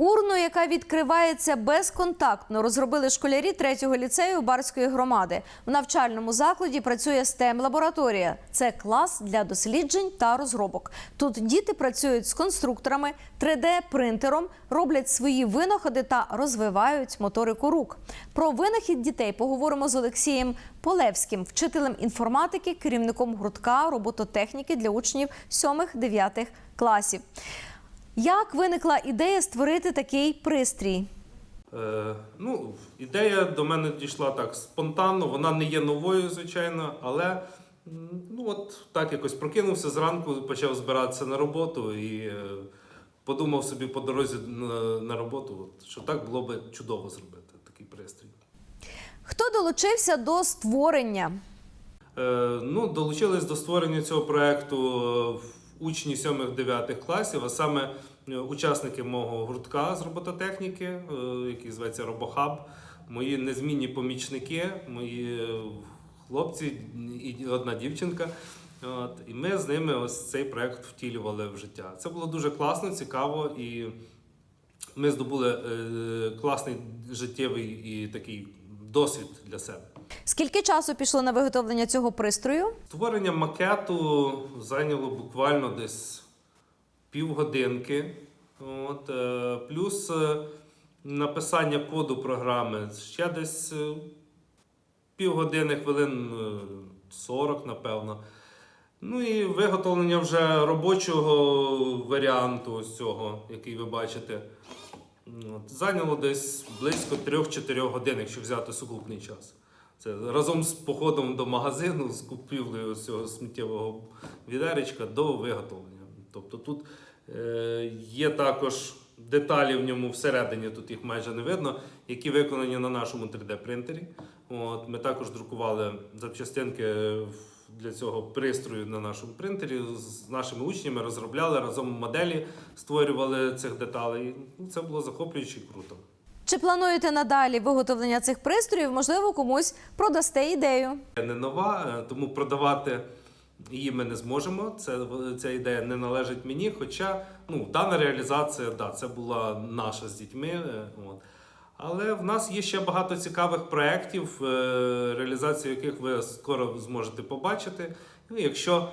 Урну, яка відкривається безконтактно, розробили школярі третього ліцею Барської громади. В навчальному закладі працює stem лабораторія Це клас для досліджень та розробок. Тут діти працюють з конструкторами, 3D-принтером, роблять свої винаходи та розвивають моторику рук. Про винахід дітей поговоримо з Олексієм Полевським, вчителем інформатики, керівником гуртка робототехніки для учнів 7-9 класів. Як виникла ідея створити такий пристрій? Е, ну, ідея до мене дійшла так спонтанно, вона не є новою, звичайно, але ну, от так якось прокинувся зранку, почав збиратися на роботу і е, подумав собі по дорозі на, на роботу, от, що так було би чудово зробити такий пристрій. Хто долучився до створення? Е, ну, долучились до створення цього проекту е, учні 7-9 класів, а саме е, учасники мого гуртка з робототехніки, е, який зветься Робохаб, мої незмінні помічники, мої е, хлопці і одна дівчинка. От, і ми з ними ось цей проект втілювали в життя. Це було дуже класно, цікаво, і ми здобули класний життєвий і такий досвід для себе. Скільки часу пішло на виготовлення цього пристрою? Створення макету зайняло буквально десь півгодинки. От, е, плюс е, написання коду програми ще десь е, півгодини, хвилин е, 40, напевно. Ну і виготовлення вже робочого варіанту ось цього, який ви бачите. От, зайняло десь близько 3-4 годин, якщо взяти сукупний час. Це разом з походом до магазину, з купівлею цього сміттєвого відеречка до виготовлення. Тобто тут е, є також деталі в ньому всередині, тут їх майже не видно, які виконані на нашому 3D-принтері. От, ми також друкували запчастинки для цього пристрою на нашому принтері. З нашими учнями розробляли разом моделі, створювали цих деталей. Ну, Це було захоплююче і круто. Чи плануєте надалі виготовлення цих пристроїв? Можливо, комусь продасте ідею? не нова, е, тому продавати її ми не зможемо. Це, ця ідея не належить мені. Хоча ну, дана реалізація, да, це була наша з дітьми. е, От. Але в нас є ще багато цікавих проєктів, е, реалізацію яких ви скоро зможете побачити. Ну, якщо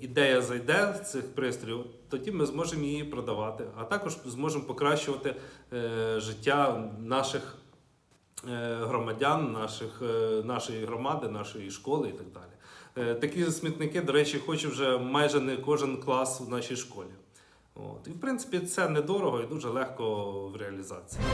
ідея зайде з цих пристроїв, тоді ми зможемо її продавати, а також зможемо покращувати е, життя наших е, громадян, наших, е, нашої громади, нашої школи і так далі. Такі смітники, до речі, хоче вже майже не кожен клас в нашій школі. От. І в принципі це недорого і дуже легко в реалізації.